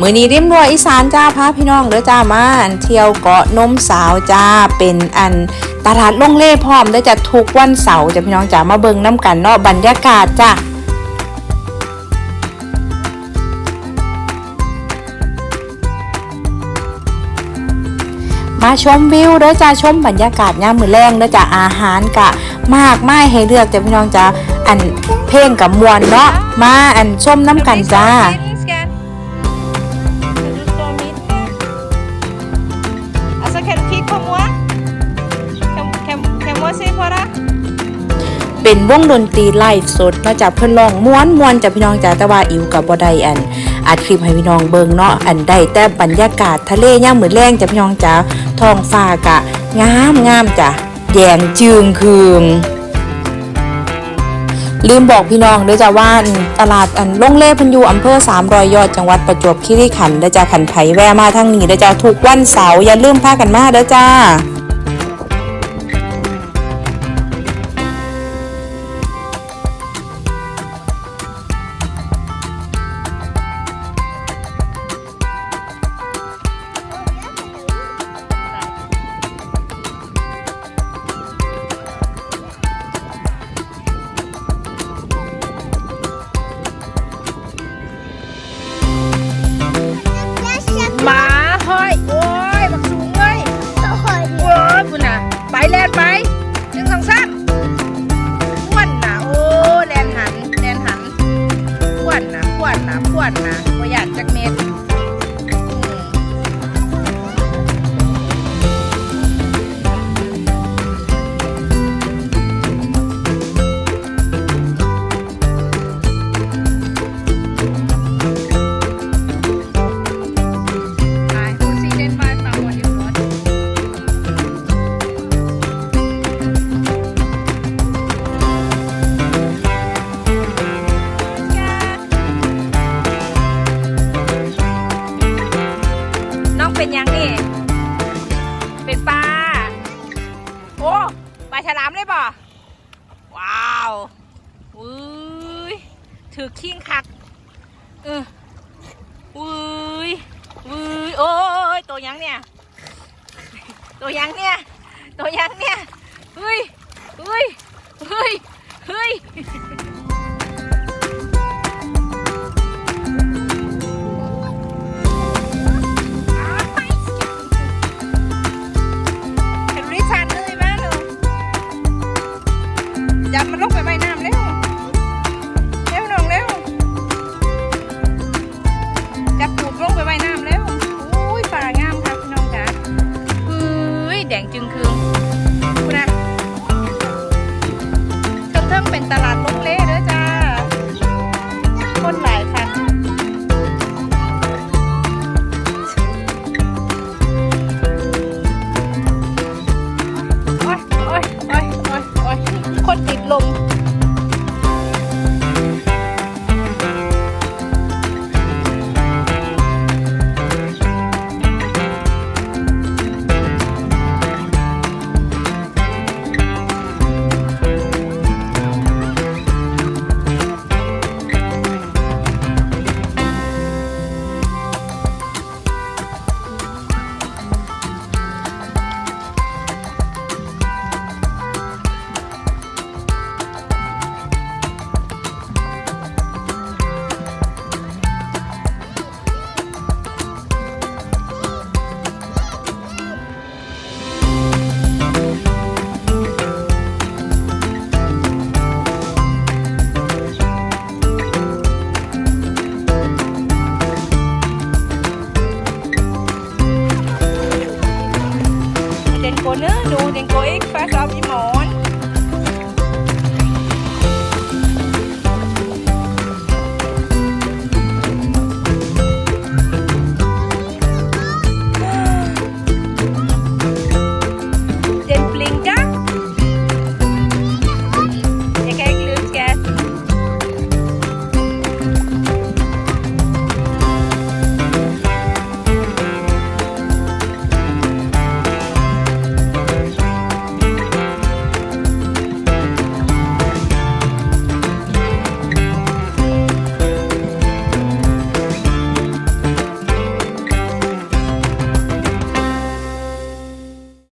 มือนี้ริมรัวอีสานจ้าพาพี่น้องเด้อจ้ามาเที่ยวเกาะนมสาวจ้าเป็นอันตลาดลงเล่พร้อมเด้อจะทุกวันเสาร์จ้ะพี่น้องจ้ามาเบิ่งน้ำกันเนาะบรรยากาศจ้ามาชมวิวเด้อจ้าชมบรรยากาศยามมือแรงเด้อจ้าอาหารกะ มากมายให้เลือกจ้ะพี่น้องจ้าอันเพลงกับมวนเนาะมาอันชมน้ำกันจ้า เป็นวงดนตรีไลฟ์สดเนาจากเพิ่นร้องม้วนม้วนจากพี่น้องจากแต่ว่าอิวกับบ่ได้อันอัดคลิปให้พี่น้องเบิ่งเนาะอันได้แต่บรรยากาศทะเลยามมื้อแรงจากพี่น้องจ้าทองฟ้ากะงามงามจ้ะแยงจึงคืงลืมบอกพี่น้องด้อจ้าว่าตลาดอันลงเล่พันยูอำเภอ300ยอดจังหวัดประจวบคีรีขันธ์ด้อจ้าขันไผแวะมาทางนี้ด้อจ้าทุกวันเสาร์อย่าลืมพากันมาด้อจ้าะประหยัดจักเม็ด ฉลามเลยบ่ว้าวอุ้ยถือขิงคักเออุ้ยอุ้ยโอ้ยตัวยังเนี่ยตัวยังเนี่ยตัวยังเนี่ยเฮ้ยเฮ้ยเฮ้ยเฮ้ย den Kollegen verstanden.